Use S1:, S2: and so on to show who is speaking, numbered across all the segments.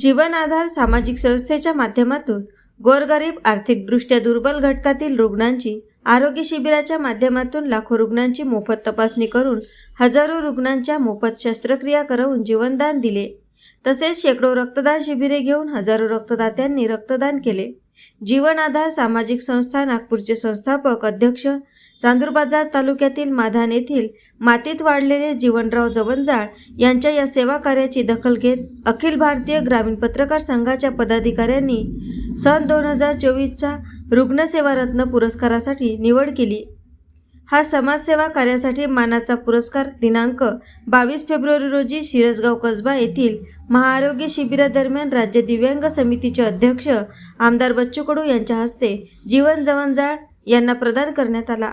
S1: जीवन आधार सामाजिक संस्थेच्या माध्यमातून गोरगरीब आर्थिकदृष्ट्या दुर्बल घटकातील रुग्णांची आरोग्य शिबिराच्या माध्यमातून लाखो रुग्णांची मोफत तपासणी करून हजारो रुग्णांच्या मोफत शस्त्रक्रिया करवून जीवनदान दिले. तसेच शेकडो रक्तदान शिबिरे घेऊन हजारो रक्तदात्यांनी रक्तदान केले. जीवन आधार सामाजिक संस्था नागपूरचे संस्थापक अध्यक्ष चांदूरबाजार तालुक्यातील माधान येथील मातीत वाढलेले जीवनराव जवंजाळ यांच्या या सेवा कार्याची दखल घेत अखिल भारतीय ग्रामीण पत्रकार संघाच्या पदाधिकाऱ्यांनी सन दोन हजार चोवीसचा रुग्णसेवा रत्न पुरस्कारासाठी निवड केली. हा समाजसेवा कार्यासाठी मानाचा पुरस्कार दिनांक बावीस फेब्रुवारी रोजी शिरसगाव कसबा येथील महाआरोग्य शिबिरादरम्यान राज्य दिव्यांग समितीचे अध्यक्ष आमदार बच्चू कडू यांच्या हस्ते जीवन जवंजाळ यांना प्रदान करण्यात आला.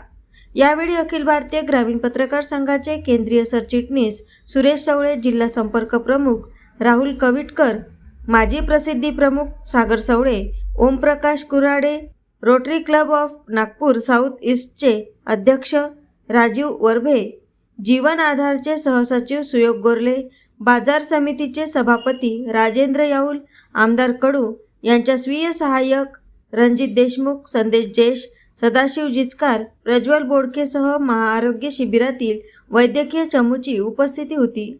S1: यावेळी अखिल भारतीय ग्रामीण पत्रकार संघाचे केंद्रीय सरचिटणीस सुरेश सवळे जिल्हा संपर्क प्रमुख राहुल कविटकर माजी प्रसिद्धी प्रमुख Sagar Savale Omprakash Kurhade rotary club of Nagpur south ईस्टचे अध्यक्ष राजीव वरभे जीवन आधारचे सहसचिव सुयोग गोरले बाजार समितीचे सभापती राजेंद्र याऊल आमदार कडू यांच्या स्वीय सहाय्यक रणजित देशमुख संदेश जैश सदाशिव जिचकार प्रज्वल बोडकेसह महाआरोग्य शिबिरातील वैद्यकीय चमूची उपस्थिती होती.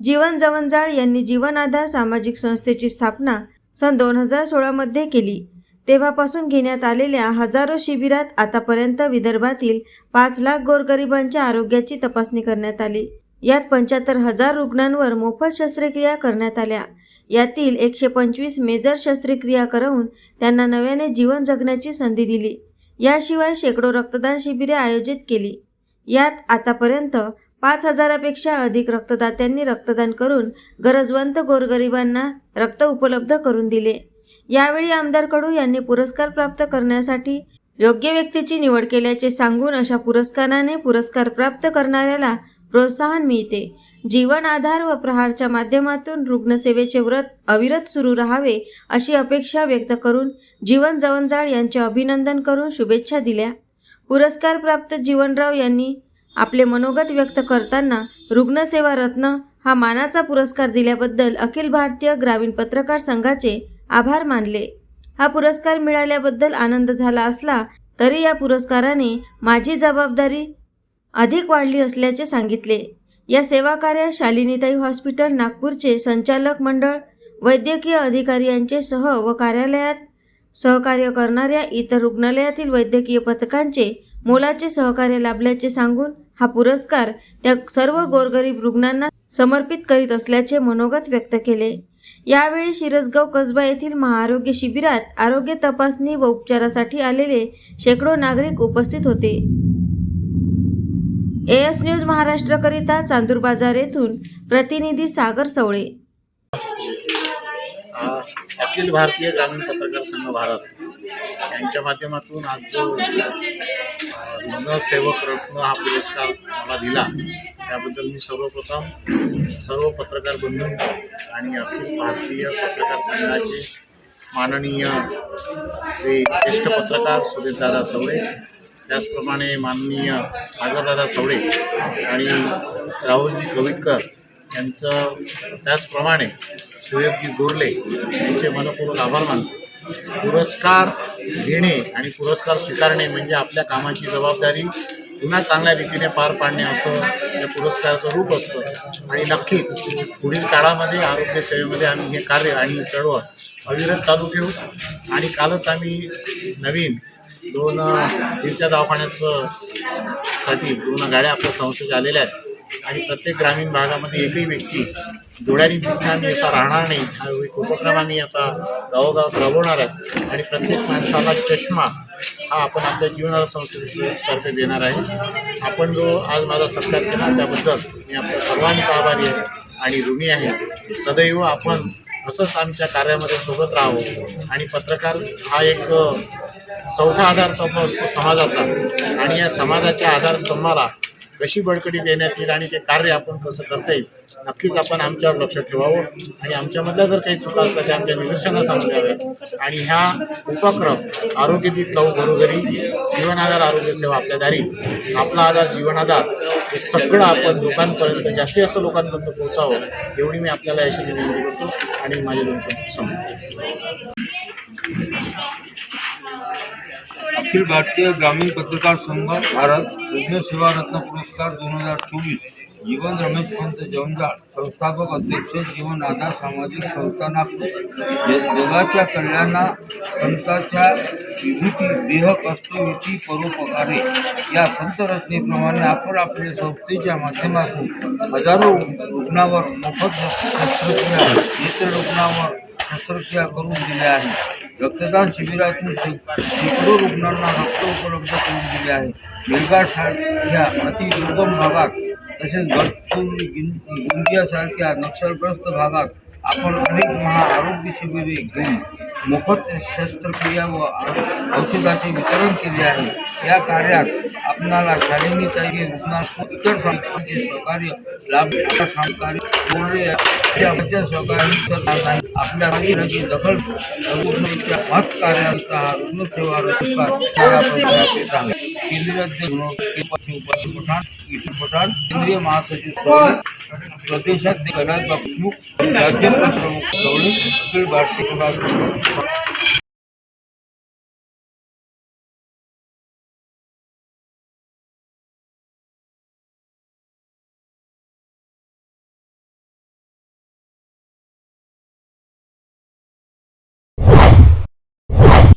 S1: जीवन जवंजाळ यांनी जीवन आधार सामाजिक संस्थेची स्थापना सन दोन हजार सोळामध्ये केली. तेव्हापासून घेण्यात आलेल्या हजारो शिबिरात आतापर्यंत विदर्भातील पाच लाख गोरगरिबांच्या आरोग्याची तपासणी करण्यात आली. यात पंच्याहत्तर हजार रुग्णांवर मोफत शस्त्रक्रिया करण्यात आल्या. यातील एकशे पंचवीस मेजर शस्त्रक्रिया करवून त्यांना नव्याने जीवन जगण्याची संधी दिली. याशिवाय शेकडो रक्तदान शिबिरे आयोजित केली. यात आतापर्यंत पाच हजारापेक्षा अधिक रक्तदात्यांनी रक्तदान करून गरजवंत गोरगरिबांना रक्त उपलब्ध करून दिले. यावेळी आमदार कडू यांनी पुरस्कार प्राप्त करण्यासाठी योग्य व्यक्तीची निवड केल्याचे सांगून अशा पुरस्काराने पुरस्कार प्राप्त करणाऱ्याला प्रोत्साहन मिळते. जीवन आधार व प्रहारच्या माध्यमातून रुग्णसेवेचे व्रत अविरत सुरू राहावे अशी अपेक्षा व्यक्त करून जीवन जवंजाळ यांचे अभिनंदन करून शुभेच्छा दिल्या. पुरस्कार प्राप्त जीवनराव यांनी आपले मनोगत व्यक्त करताना रुग्णसेवा रत्न हा मानाचा पुरस्कार दिल्याबद्दल अखिल भारतीय ग्रामीण पत्रकार संघाचे आभार मानले. हा पुरस्कार मिळाल्याबद्दल आनंद झाला असला तरी या पुरस्काराने माझी जबाबदारी अधिक वाढली असल्याचे सांगितले. या सेवाकार्य शालिनीताई हॉस्पिटल नागपूरचे संचालक मंडळ वैद्यकीय अधिकारी यांचे सह व कार्यालयात सहकार्य करणाऱ्या इतर रुग्णालयातील वैद्यकीय पथकांचे मोलाचे सहकार्य लाभल्याचे सांगून हा पुरस्कार त्या सर्व गोरगरीब रुग्णांना समर्पित करीत असल्याचे मनोगत व्यक्त केले. यावेळी शिरसगाव कसबा येथील महाआरोग्य शिबिरात आरोग्य तपासणी व उपचारासाठी आलेले शेकडो नागरिक उपस्थित होते. एस न्यूज महाराष्ट्रकरिता चांदूर बाजार येथून प्रतिनिधी सागर सवळे.
S2: अखिल भारतीय ग्रामीण पत्रकार संघ भारत यांच्या माध्यमातून आज जो मनसेवक रत्न हा पुरस्कार मला दिला त्याबद्दल मी सर्वप्रथम सर्व पत्रकार बंधू आणि अखिल भारतीय पत्रकार संघाचे माननीय श्री ज्येष्ठ पत्रकार सुरेशदादा सवळे त्याचप्रमाणे माननीय सागरदादा सवळे आणि राहुलजी कविटकर यांचं त्याचप्रमाणे सुयोगजी गोरले यांचे मनपूर्वक आभार मानतो. पुरस्कार घेणे आणि पुरस्कार स्वीकारणे म्हणजे आपल्या कामाची जबाबदारी पुन्हा चांगल्या रीतीने पार पाडणे असं या पुरस्काराचं रूप असतं. आणि नक्कीच पुढील काळामध्ये आरोग्य सेवेमध्ये आम्ही हे कार्य आणि चळवळ अविरत चालू ठेवू. आणि कालच आम्ही नवीन दोन तीनच्या दवाखान्याचं साठी दोन गाड्या आपल्या संस्थेच्या आलेल्या आहेत. आणि प्रत्येक ग्रामीण भागामध्ये एकही व्यक्ती डोळ्यांनी दिसणार नाही असा राहणार नाही. हा एक उपक्रम आम्ही आता गावोगावात राबवणार आहे. आणि प्रत्येक माणसाला चष्मा हा आपण आपल्या जीवनाला संस्थेतर्फे देणार आहे. आपण जो आज माझा सत्कार केला त्याबद्दल मी आपल्या सर्वांचा आभारी आहे आणि ऋणी आहे. सदैव आपण असंच आमच्या कार्यामध्ये सोबत राहावं. आणि पत्रकार हा एक चौथा आधारस्तंभ असतो समाजाचा. आणि या समाजाच्या आधारस्तंभाला कशी बळकटी देण्यात येईल आणि ते कार्य आपण कसं करता येईल नक्कीच आपण आमच्यावर लक्ष ठेवावं. आणि आमच्यामधल्या जर काही चुका असल्या त्या आमच्या निदर्शनास आणून द्याव्यात. आणि ह्या उपक्रम आरोग्य दीप लावू घरोघरी जीवनाधार आरोग्य सेवा आपल्या दारी आपला आधार जीवनाधार हे सगळं आपण लोकांपर्यंत जास्तीत जास्त लोकांपर्यंत पोहोचावं एवढी मी आपल्याला याची विनंती करतो. आणि माझे दोन समजतो
S3: अखिल भारतीय ग्रामीण पत्रकार संघ भारत यज्ञ सेवा रत्न पुरस्कार दोन हजार चोवीस जीवन रमेश पंत जवंजाळ संस्थापक अध्यक्ष जीवन आधार सामाजिक संस्था नागपूर. जगाच्या कल्याणा संतांच्या विभूती देह कष्टविधी परोपकारे या संतरचनेप्रमाणे आपण आपल्या संस्थेच्या माध्यमातून हजारो रुग्णावर मोफत शस्त्रक्रिया नेत्र रुग्णावर शस्त्रक्रिया करून दिल्या आहेत. रक्तदान शिबिरातून शेकडो रुग्णांना रक्त उपलब्ध करून दिले आहे. बेलगार सारख्या अति दुर्गम भागात, तसेच गडचिरोली गोंदियासारख्या नक्षलग्रस्त भागात आपण अनेक महा आरोग्य शिबिरे घेऊन मोफत शस्त्रक्रिया व औषधाचे वितरण केले आहे. या कार्यात आपणाला शालिनी ताई रुग्णास इतर सहकार्य लाभ सहकार्य बोलले या सहकार्य आपल्या दखल रुग्णांच्या मत कार्याचा रुग्णसेवा रजिस्ट्रार केंद्रीय पठाण पठाण केंद्रीय महासचिव प्रदेशाध्यक्ष कैलास प्रमुख गवळी अखिल भारतीय